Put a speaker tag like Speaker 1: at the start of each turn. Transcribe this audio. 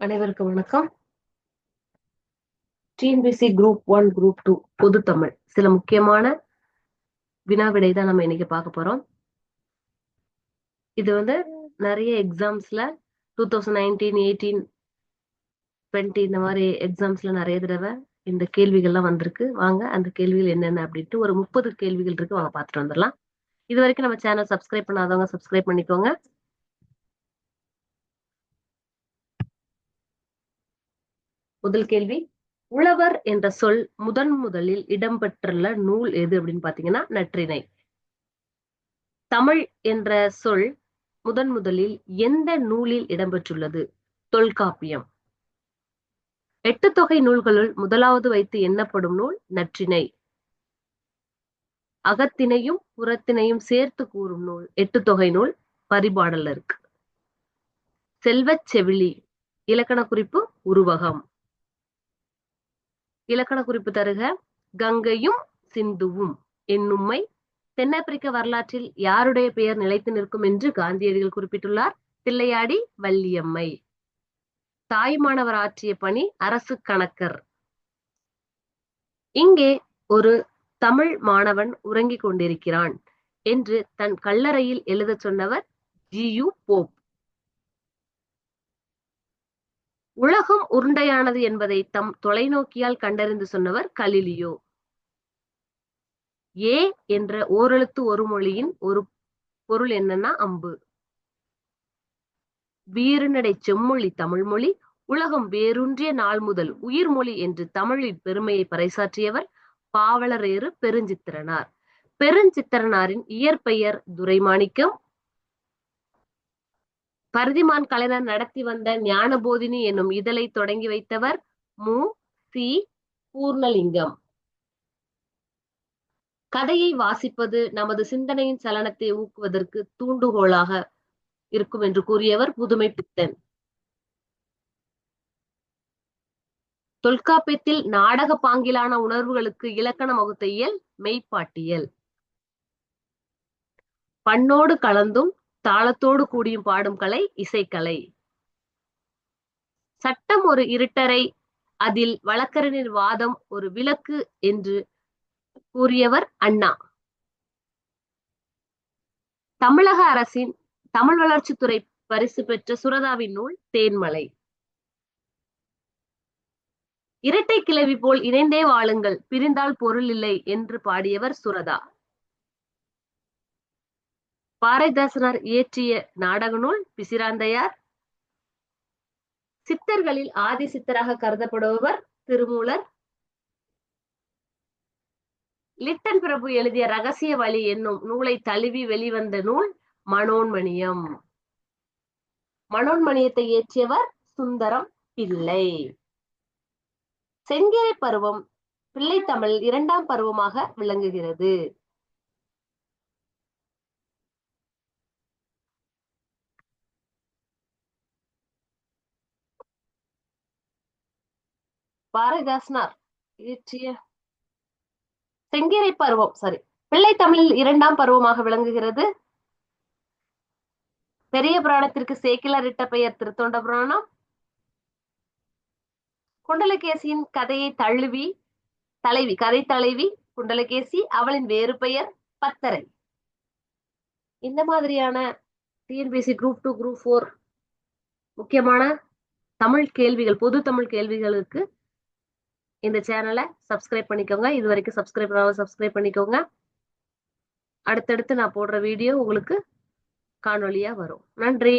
Speaker 1: அனைவருக்கும் வணக்கம். TNPSC group one group two பொது தமிழ். சில முக்கியமான வினா விடை தான் நம்ம இன்னைக்கு பார்க்க போறோம். இது வந்து நிறைய எக்ஸாம்ஸ்ல two thousand nineteen eighteen twenty இந்த மாதிரி எக்ஸாம்ஸ்ல நிறைய தடவை இந்த கேள்விகள்லாம் வந்திருக்கு. வாங்க அந்த கேள்விகள் என்னென்ன அப்படின்ட்டு ஒரு முப்பது கேள்விகள் இருக்கு. வாங்க பார்த்துட்டு வந்துடலாம். இது வரைக்கும் நம்ம சேனல் சப்ஸ்கிரைப் பண்ணாதவங்க சப்ஸ்கிரைப் பண்ணிக்கோங்க. முதல் கேள்வி. உழவர் என்ற சொல் முதன் முதலில் இடம்பெற்றுள்ள நூல் எது அப்படின்னு பாத்தீங்கன்னா நற்றிணை. தமிழ் என்ற சொல் முதன் முதலில் எந்த நூலில் இடம்பெற்றுள்ளது? தொல்காப்பியம். எட்டு தொகை நூல்களுள் முதலாவது வைத்து எண்ணப்படும் நூல்? நற்றிணை. அகத்தினையும் புறத்தினையும் சேர்த்து கூறும் நூல். எட்டு தொகை நூல் பரிபாடல் இருக்கு செல்வச் செவிலி. இலக்கண குறிப்பு உருவகம். இலக்கண குறிப்பு தருக. கங்கையும் சிந்துவும் என்னும்மை தென்னாப்பிரிக்க வரலாற்றில் யாருடைய பெயர் நிலைத்து நிற்கும் என்று காந்தியடிகள் குறிப்பிட்டுள்ளார். தில்லையாடி வள்ளியம்மை. தாய்மானவர் ஆற்றிய பணி அரசு கணக்கர். இங்கே ஒரு தமிழ் மாணவன் உறங்கிக் கொண்டிருக்கிறான் என்று தன் கல்லறையில் எழுதச் சொன்னவர் ஜியு போப். உலகம் உருண்டையானது என்பதை தம் தொலைநோக்கியால் கண்டறிந்து சொன்னவர் கலிலியோ. ஏ என்ற ஓரெழுத்து ஒரு மொழியின் ஒரு பொருள் என்னன்னா அம்பு. வீறுநடை செம்மொழி தமிழ்மொழி உலகம் வேரூன்றிய நாள் முதல் உயிர்மொழி என்று தமிழின் பெருமையை பறைசாற்றியவர் பாவலரேறு பெருஞ்சித்திரனார். பெருஞ்சித்திரனாரின் இயற்பெயர் துரைமாணிக்கம் பருதிமான் கலைஞர் நடத்தி வந்த ஞானபோதினி என்னும் இதழை தொடங்கி வைத்தவர் மு. சி. பூர்ணலிங்கம். கதையை வாசிப்பது நமது சிந்தனையின் சலனத்தை ஊக்குவதற்கு தூண்டுகோலாக இருக்கும் என்று கூறியவர் புதுமை பித்தன். தொல்காப்பியத்தில் நாடக பாங்கிலான உணர்வுகளுக்கு இலக்கணம் வகுத்த இயல் மெய்ப்பாட்டியல். பண்ணோடு கலந்தும் தாளத்தோடு கூடியும் பாடும் கலை இசைக்கலை. சட்டம் ஒரு இருட்டரை அதில் வழக்கறிஞர் வாதம் ஒரு விளக்கு என்று கூறியவர் அண்ணா. தமிழக அரசின் தமிழ் வளர்ச்சித்துறை பரிசு பெற்ற சுரதாவின் நூல் தேன்மலை. இரட்டை கிளவி போல் இணைந்தே வாழுங்கள் பிரிந்தால் பொருள் இல்லை என்று பாடியவர் சுரதா. பாரதிதாசனார் இயற்றிய நாடக நூல் பிசிராந்தையார். சித்தர்களில் ஆதி சித்தராக கருதப்படுபவர் திருமூலர். லிட்டன் பிரபு எழுதிய ரகசிய வழி என்னும் நூலை தழுவி வெளிவந்த நூல் மனோன்மணியம். மனோன்மணியத்தை இயற்றியவர் சுந்தரம் பிள்ளை. செங்கேரை பருவம் பிள்ளை தமிழ் இரண்டாம் பருவமாக விளங்குகிறது. பாரதிதாசனார் இயற்றிய செங்கேரை பருவம் சாரி பிள்ளை தமிழில் இரண்டாம் பருவமாக விளங்குகிறது. பெரிய புராணத்திற்கு சேக்கிலர் இட்ட பெயர் திருத்தொண்ட புராணம் குண்டலகேசியின் கதையை தழுவி தலைவி கதை தலைவி குண்டலகேசி அவளின் வேறு பெயர் பத்தரை. இந்த மாதிரியான TNPSC group two group four முக்கியமான தமிழ் கேள்விகள் பொது தமிழ் கேள்விகளுக்கு இந்த சேனலை சப்ஸ்கிரைப் பண்ணிக்கோங்க. இது வரைக்கும் சப்ஸ்கிரைப் பண்ணாமல் சப்ஸ்கிரைப் பண்ணிக்கோங்க. அடுத்தடுத்து நான் போடுற வீடியோ உங்களுக்கு காணொலியா வரும். நன்றி.